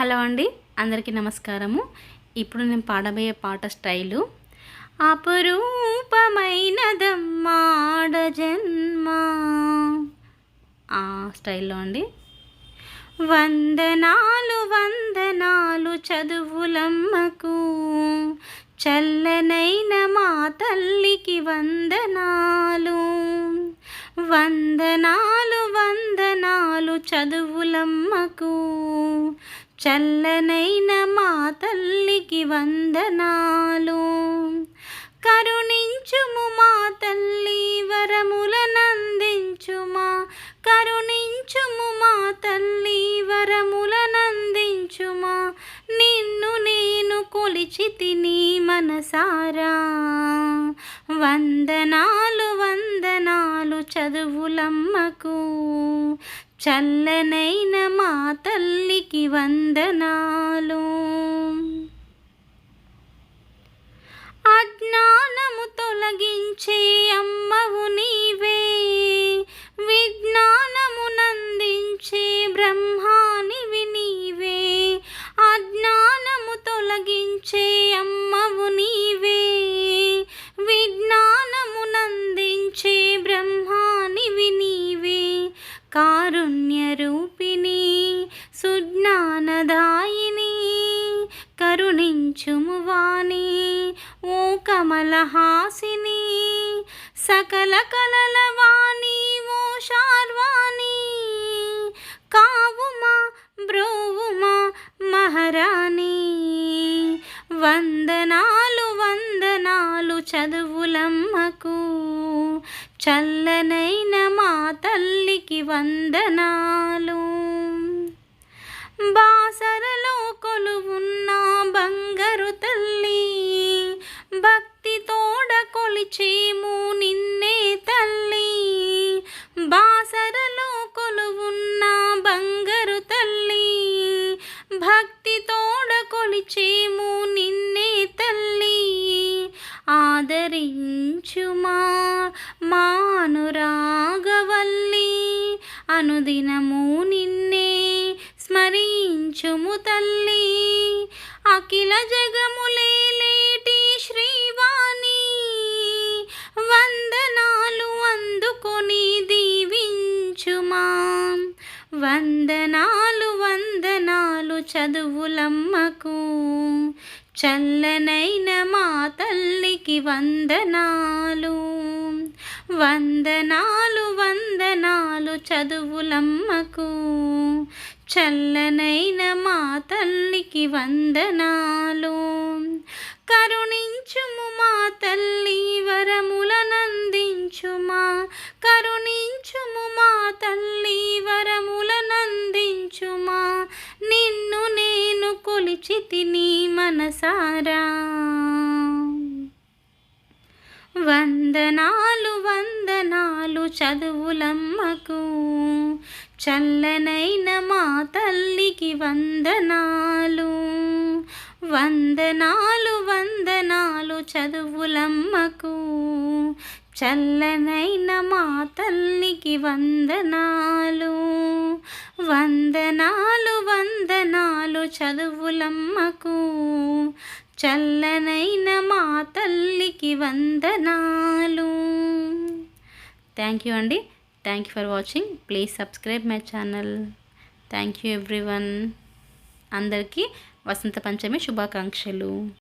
Hello అండి అందరికీ నమస్కారము. ఇప్పుడు నేను పాడబోయే పాట స్టైలు. అపురూపమైనదమ్మాడ జన్మ ఆ స్టైల్లో అండి. వందనాలు వందనాలు చదువులమ్మకు. చల్లనైన మా తల్లికి వందనాలు. వందనాలు వందనాలు చదువులమ్మకు. చల్లనైన మా తల్లికి వందనాలు. కరుణించుము మా తల్లి వరములనందించుమా. కరుణించుము మా తల్లి వరములనందించుమా. నిన్ను నేను కొలిచి తిని మనసారా. వందనాలు వందనాలు చదువులమ్మకు. చల్లనైన మా తల్లికి వందనాలు. అజ్ఞానము తొలగించే అమ్మవు కరుణించుము వాణి ఓ కమలహాసిని సకల కలల వాణి ఓ శార్వాణి. కావుమా బ్రోవుమా మహారాణి. వందనాలు వందనాలు చదువులమ్మకు చల్లనైన మా తల్లికి వందనాలు. బాసరలో కొలువున్న కొలిచేము నిన్నే తల్లి. ఆదరించుమా మానురాగవల్లి. అనుదినము నిన్నే స్మరించుము తల్లి. అఖిల జగములేటి శ్రీవాణి. వందనాలు అందుకొని దీవించుమా. వందనాలు వందనాలు చదువులమ్మకు. చల్లనైన మా తల్లికి వందనాలు. వందనాలు వందనాలు చదువులమ్మకు. చల్లనైన మా తల్లికి వందనాలు. కొలిచితిని మనసారా. వందనాలు వందనాలు చదువులమ్మకు చల్లనైన మా తల్లికి వందనాలు. వందనాలు వందనాలు చదువులమ్మకు చల్లనైన మా తల్లికి వందనాలు వందనాలు. వందనాలు చదువులమ్మకు చల్లనైన మా తల్లికి వందనాలు. థ్యాంక్ యూ అండి. Thank you for watching please subscribe my channel thank you everyone అందరికీ వసంత పంచమి శుభాకాంక్షలు.